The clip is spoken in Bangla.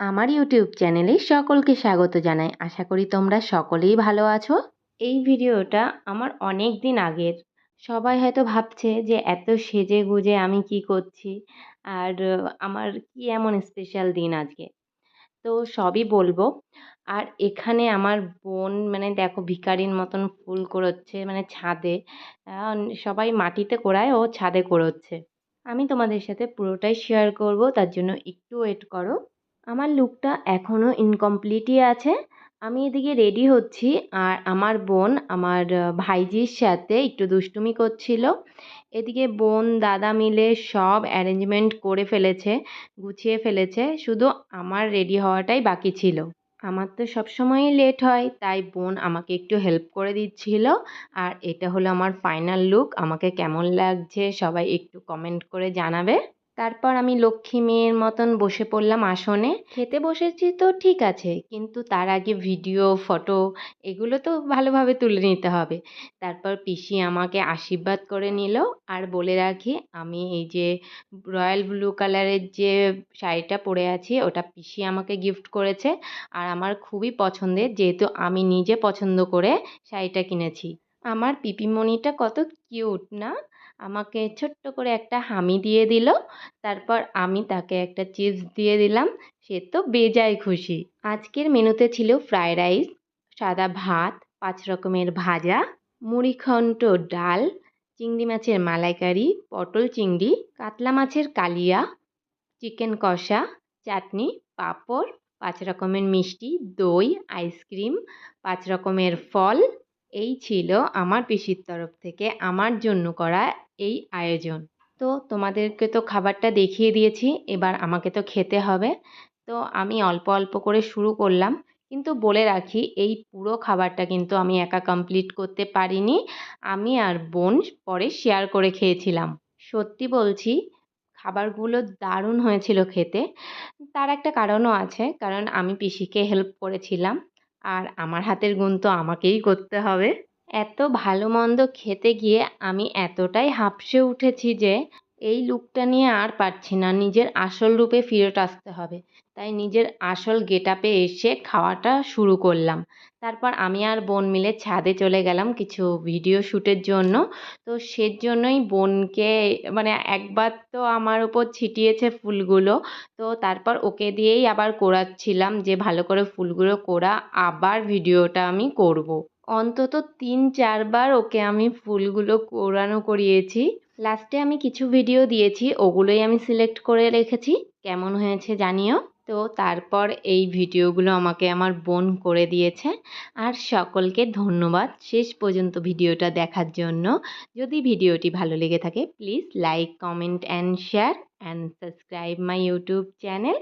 আমার ইউটিউব চ্যানেলে সকলকে স্বাগত জানাই। আশা করি তোমরা সকলেই ভালো আছো। এই ভিডিওটা আমার অনেক দিন আগের। সবাই হয়তো ভাবছে যে এত সেজে গুজে আমি কি করছি আর আমার কি এমন স্পেশাল দিন আজকে। তো সবই বলব। আর এখানে আমার বোন মানে দেখো ভিখারির মতন ফুল কুড়োচ্ছে মানে ছাদে। সবাই মাটিতে কোড়ায়, ও ছাদে কুড়োচ্ছে। আমি তোমাদের সাথে পুরোটাই শেয়ার করব, তার জন্য একটু ওয়েট করো। আমার লুকটা এখনও ইনকমপ্লিটই আছে। আমি এদিকে রেডি হচ্ছি আর আমার বোন আমার ভাইজির সাথে একটু দুষ্টুমি করছিল। এদিকে বোন, দাদা মিলে সব অ্যারেঞ্জমেন্ট করে ফেলেছে, গুছিয়ে ফেলেছে। শুধু আমার রেডি হওয়াটাই বাকি ছিল। আমার তো সবসময়ই লেট হয়, তাই বোন আমাকে একটু হেল্প করে দিচ্ছিল। আর এটা হলো আমার ফাইনাল লুক আমাকে কেমন লাগছে সবাই একটু কমেন্ট করে জানাবে। তারপর আমি লক্ষ্মী মেয়ের মতন বসে পড়লাম আসনে। খেতে বসেছি তো ঠিক আছে, কিন্তু তার আগে ভিডিও ফটো এগুলো তো ভালোভাবে তুলে নিতে হবে। তারপর পিসি আমাকে আশীর্বাদ করে নিল আর বলে রাখি, আমি এই যে রয়্যাল ব্লু কালারের যে শাড়িটা পরে আছি, ওটা পিসি আমাকে গিফট করেছে আর আমার খুবই পছন্দের, যেহেতু আমি নিজে পছন্দ করে শাড়িটা কিনেছি। আমার পিপিমণিটা কত কিউট না? আমাকে ছোট্ট করে একটা হামি দিয়ে দিল। তারপর আমি তাকে একটা চিপস দিয়ে দিলাম। সে তো বেজায় খুশি। আজকের মেনুতে ছিল ফ্রায়েড রাইস, সাদা ভাত, পাঁচ রকমের ভাজা মুড়িঘণ্ট ডাল, চিংড়ি মাছের মালাইকারি, পটল চিংড়ি, কাতলা মাছের কালিয়া, চিকেন কষা, চাটনি, পাঁপড়, পাঁচ রকমের মিষ্টি, দই, আইসক্রিম, পাঁচ রকমের ফল এই ছিল আমার পিসির তরফ থেকে আমার জন্য করা এই আয়োজন। তো তোমাদেরকে তো খাবারটা দেখিয়ে দিয়েছি, এবার আমাকে তো খেতে হবে। তো আমি অল্প অল্প করে শুরু করলাম, কিন্তু বলে রাখি, এই পুরো খাবারটা কিন্তু আমি একা কমপ্লিট করতে পারিনি। আমি আর বোন পরে শেয়ার করে খেয়েছিলাম। সত্যি বলছি, খাবারগুলো দারুণ হয়েছিল খেতে। তার একটা কারণও আছে, কারণ আমি পিসিকে হেল্প করেছিলাম। আর আমার হাতের গুণ তো আমাকেই করতে হবে। এত ভালো মন্দ খেতে গিয়ে আমি এতটাই হাঁপসে উঠেছি যে, এই লুকটা নিয়ে আর পারছি না। নিজের আসল রূপে ফিরত আসতে হবে। তাই নিজের আসল গেট আপে এসে খাওয়াটা শুরু করলাম। তারপর আমি আর বোন মিলে ছাদে চলে গেলাম কিছু ভিডিও শ্যুটের জন্য। তো সেজন্যই বোনকে মানে একবার তো আমার উপর ছিটিয়েছে ফুলগুলো, তো তারপর ওকে দিয়েই আবার করাচ্ছিলাম যে ভালো করে ফুলগুলো কোরা, আবার ভিডিওটা আমি করব। অন্তত তিন, চারবার ওকে আমি ফুলগুলো কোরানো করিয়েছি। লাস্টে আমি কিছু ভিডিও দিয়েছি, ওগুলোই আমি সিলেক্ট করে রেখেছি। কেমন হয়েছে জানিও? তো তারপর এই ভিডিওগুলো আমাকে আমার বোন করে দিয়েছে। আর সকলকে ধন্যবাদ শেষ পর্যন্ত ভিডিওটা দেখার জন্য। যদি ভিডিওটি ভালো লেগে থাকে please like comment and share and subscribe my YouTube channel